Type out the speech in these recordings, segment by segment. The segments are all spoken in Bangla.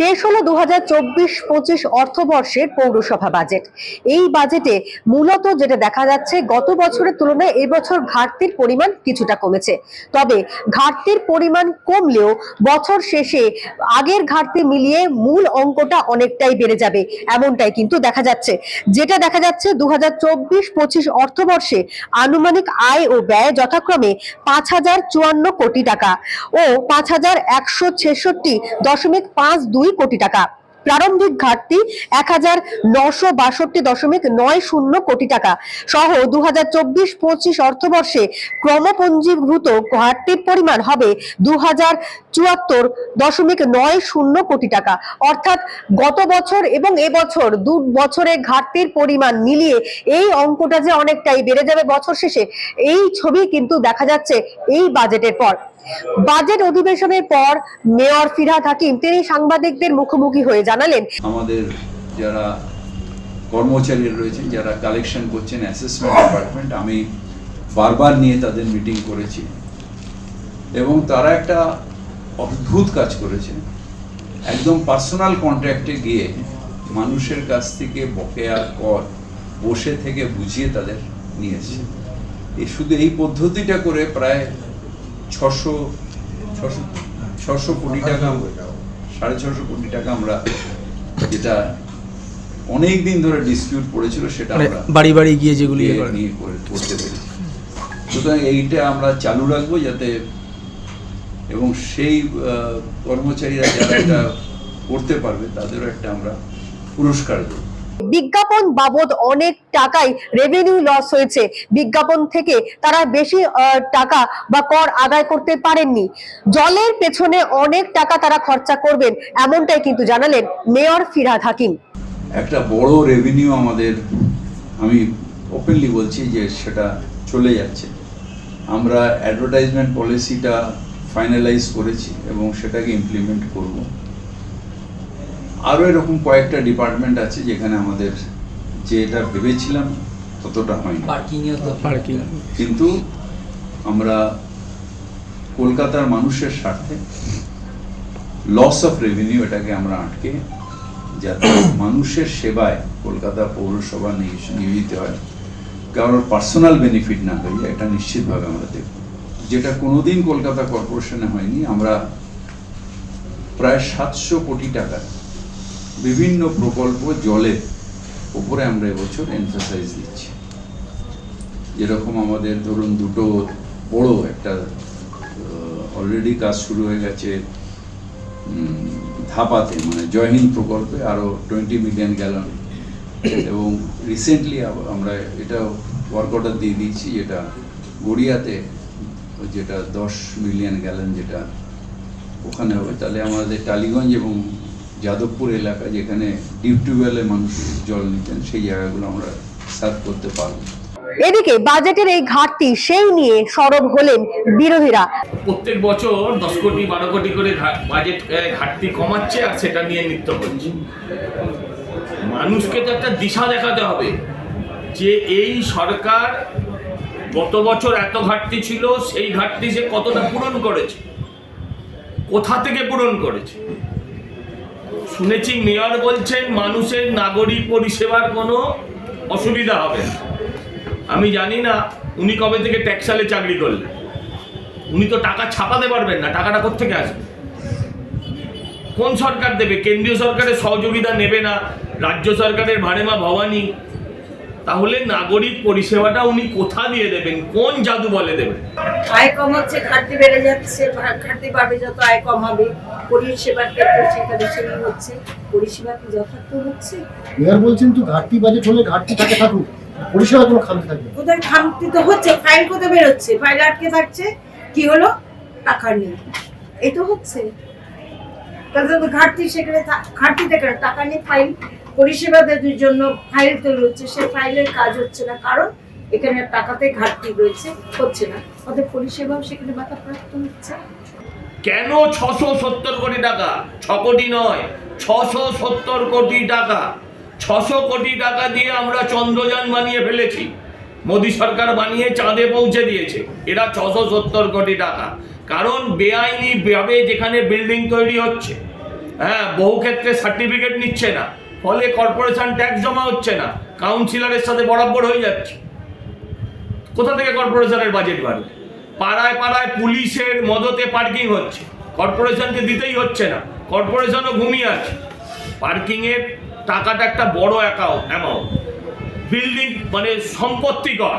পেশ হলো দু হাজার চব্বিশ পঁচিশ অর্থবর্ষের পৌরসভা বাজেট। এই বাজেটে মূলত যেটা দেখা যাচ্ছে, গত বছরের তুলনায় এবছর ঘাটতির পরিমাণ কিছুটা কমেছে। তবে ঘাটতির পরিমাণ কমলেও বছর শেষে আগের ঘাটতি মিলিয়ে মূল অঙ্কটা অনেকটাই বেড়ে যাবে, এমনটাই কিন্তু দেখা যাচ্ছে। যেটা দেখা যাচ্ছে দু হাজার চব্বিশ পঁচিশ অর্থবর্ষে আনুমানিক আয় ও ব্যয় যথাক্রমে পাঁচ হাজার চুয়ান্ন কোটি টাকা ও পাঁচ হাজার একশো ছেষট্টি দশমিক পাঁচ দুই কোটি টাকা। প্রারম্ভিক ঘাটতি এক হাজার নশো বাষট্টি দশমিক নয় শূন্য কোটি টাকা। সহ দু হাজার চব্বিশ পঁচিশ অর্থবর্ষে ক্রমপঞ্জীভূত ঘাটতির পরিমাণ হবে দু হাজার চুয়াত্তর দশমিক নয় শূন্য কোটি টাকা। অর্থাৎ গত বছর এবং এবছর দু বছরে ঘাটতির পরিমাণ মিলিয়ে এই অঙ্কটা যে অনেকটাই বেড়ে যাবে বছর শেষে, এই ছবি কিন্তু দেখা যাচ্ছে এই বাজেটের পর। বাজেট অধিবেশনের পর মেয়র ফিরহাদ হাকিম, তিনি সাংবাদিকদের মুখোমুখি হয়ে জানালেন। আমাদের যারা কর্মচারী রয়েছেন, যারা কালেকশন করছেন অ্যাসেসমেন্ট ডিপার্টমেন্ট আমি বারবার নিয়ে তাদের মিটিং করেছি। এবং তারা একটা অদ্ভুত কাজ করেছে একদম পার্সোনাল কন্ট্রাক্টে গিয়ে মানুষের কাছ থেকে বকেয়া কর বসে থেকে বুঝিয়ে তাদের নিয়েছে শুধু এই পদ্ধতিটা করে প্রায় ছশো ছশো ছশো কোটি টাকা সাড়ে ছশো কোটি টাকা আমরা যেটা অনেক দিন ধরে ডিসপিউট পড়েছিল সেটা মানে আমরা বাড়ি বাড়ি গিয়ে যেগুলি নিয়ে- করে। নিয়ে করে করতে পেরেছি সুতরাং এইটা আমরা চালু রাখব যাতে এবং সেই কর্মচারীরা যারা এটা করতে পারবে তাদেরও একটা আমরা পুরস্কার দেবো বিজ্ঞাপন বাবদ অনেক টাকাই রেভিনিউ লস হয়েছে। বিজ্ঞাপন থেকে তারা বেশি টাকা বা কর আদায় করতে পারেননি। জলের পেছনে অনেক টাকা তারা খরচা করবেন, এমনটাই কিন্তু জানালেন মেয়র ফিরহাদ হাকিম। একটা বড় রেভিনিউ আমাদের, আমি ওপেনলি বলছি যে সেটা চলে যাচ্ছে। আমরা অ্যাডভার্টাইজমেন্ট পলিসিটা ফাইনালাইজ করেছি এবং সেটাকে ইমপ্লিমেন্ট করব। আরও এরকম কয়েকটা ডিপার্টমেন্ট আছে যেখানে আমাদের যেটা ভেবেছিলাম ততটা হয়নি। পার্কিং। কিন্তু আমরা কলকাতার মানুষের স্বার্থে লস অফ রেভিনিউ এটাকে আমরা আটকে যাতে মানুষের সেবায় কলকাতা পৌরসভা নিয়োজ- নিয়োজিত হয় কারোর পার্সোনাল বেনিফিট না হয়ে যায় এটা নিশ্চিতভাবে আমরা দেখব। যেটা কোনোদিন কলকাতা কর্পোরেশনে হয়নি আমরা প্রায় সাতশো কোটি টাকা বিভিন্ন প্রকল্প জলের উপরে আমরা এবছর এমফাসাইজ দিচ্ছি। যেরকম আমাদের ধরুন দুটো বড় একটা অলরেডি কাজ শুরু হয়ে গেছে ধাপাতে মানে জয়হিন্দ প্রকল্পে আরও টোয়েন্টি মিলিয়ন গ্যালন এবং রিসেন্টলি আমরা এটা ওয়ার্ক অর্ডার দিয়ে দিয়েছি, যেটা গড়িয়াতে যেটা দশ মিলিয়ন গ্যালন যেটা ওখানে হবে। তাহলে আমাদের টালিগঞ্জ এবং যাদবপুর এলাকা যেখানে ডিপ টিউবওয়েলে মানুষ জল নিতেন সেই জায়গাগুলো আমরা সার্ভ করতে পারব। এদিকে বাজেটের এই ঘাটতি সেই নিয়ে সরব হলেন বিরোধীরা। প্রত্যেক বছর দশ কোটি বারো কোটি করে বাজেট ঘাটতি কমাচ্ছে আর সেটা নিয়ে নৃত্য করছে। মানুষকে তো একটা দিশা দেখাতে হবে যে এই সরকার গত বছর এত ঘাটতি ছিল সেই ঘাটতি সে কতটা পূরণ করেছে? কোথা থেকে পূরণ করেছে? শুনেছি মেয়র বলছেন মানুষের নাগরিক পরিষেবার কোনো অসুবিধা হবে না। আমি জানি না উনি কবে থেকে ট্যাক্সালে চাকরি করলেন। উনি তো টাকা ছাপাতে পারবেন না, টাকাটা কোথেকে আসবে? কোন সরকার দেবে? কেন্দ্রীয় সরকারের সহযোগিতা নেবে না, রাজ্য সরকারের ভাড়েমা ভবানী তাহলে নাগরিক পরিষেবাটা উনি কোথা দিয়ে দেবেন? কোন জাদু বলে দেবেন? আয় কম হচ্ছে ঘাটতি বেড়ে যাচ্ছে ঘাটতি বাড়বে যত আয় কম হবে। পরিষেবার ক্ষেত্রে সেটা বেশি হচ্ছে পরিষেবা কি যথার্থ হচ্ছে? মেয়র বলছেন তো ঘাটতি বাজেট হলে ঘাটতি থাকে থাকুক। পরিষেবা কোনো খামতি থাকবে কোথায় ঘাটতি তো হচ্ছে ফাইল কোথায় বেরোচ্ছে? ফাইল আটকে থাকছে কি হলো? টাকা নেই। এই তো হচ্ছে। তাহলে তো ঘাটতি সেখানে ঘাটতি থেকে টাকা নেই ফাইল পরিষেবাদের জন্য ফাইল তৈরি হচ্ছে। সে ফাইলের কাজ হচ্ছে না, কারণ এখানে টাকাতে ঘাটতি রয়েছে, হচ্ছে না। ওদের পরিষেবাও সেখানে বাধাপ্রাপ্ত হচ্ছে। কেন ছশো সত্তর কোটি টাকা? ছ কোটি নয়, ছশো সত্তর কোটি টাকা। ছশো কোটি টাকা দিয়ে আমরা চন্দ্রযান বানিয়ে ফেলেছি। মোদী সরকার বানিয়ে চাঁদে পৌঁছে দিয়েছে। এরা ছশো সত্তর কোটি টাকা। কারণ বেআইনি ভাবে যেখানে বিল্ডিং তৈরি হচ্ছে হ্যাঁ বহু ক্ষেত্রে সার্টিফিকেট নিচ্ছে না। ফলে কর্পোরেশন ট্যাক্স জমা হচ্ছে না কাউন্সিলরের সাথে বরাবর হয়ে যাচ্ছে। কোথা থেকে কর্পোরেশনের বাজেট বাড়বে? পাড়ায় পাড়ায় পুলিশের মদতে পার্কিং হচ্ছে। কর্পোরেশনকে দিতেই হচ্ছে না কর্পোরেশনও ঘুমিয়ে আছে। পার্কিংয়ের টাকাটা একটা বড় অ্যাকাউন্ট অ্যামাউন্ট বিল্ডিং মানে সম্পত্তিকর।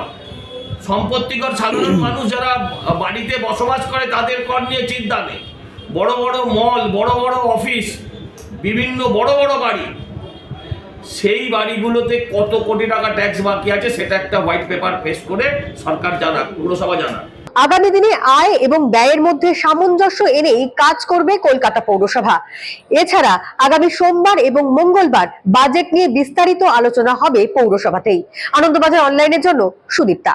সম্পত্তিকর সাধারণ মানুষ যারা বাড়িতে বসবাস করে তাদের কর নিয়ে চিন্তা নেই। বড় বড় মল বড় বড় অফিস বিভিন্ন বড় বড় বাড়ি। সেই বাড়িগুলোতে কত কোটি টাকা ট্যাক্স বাকি আছে সেটা একটা হোয়াইট পেপার পেশ করে সরকার জানাক, পুরসভা জানাক। আগামী দিনে আয় এবং ব্যয়ের মধ্যে সামঞ্জস্য এনেই কাজ করবে কলকাতা পৌরসভা। এছাড়া আগামী সোমবার এবং মঙ্গলবার বাজেট নিয়ে বিস্তারিত আলোচনা হবে পৌরসভাতেই। আনন্দবাজার অনলাইনের জন্য সুদীপ্তা।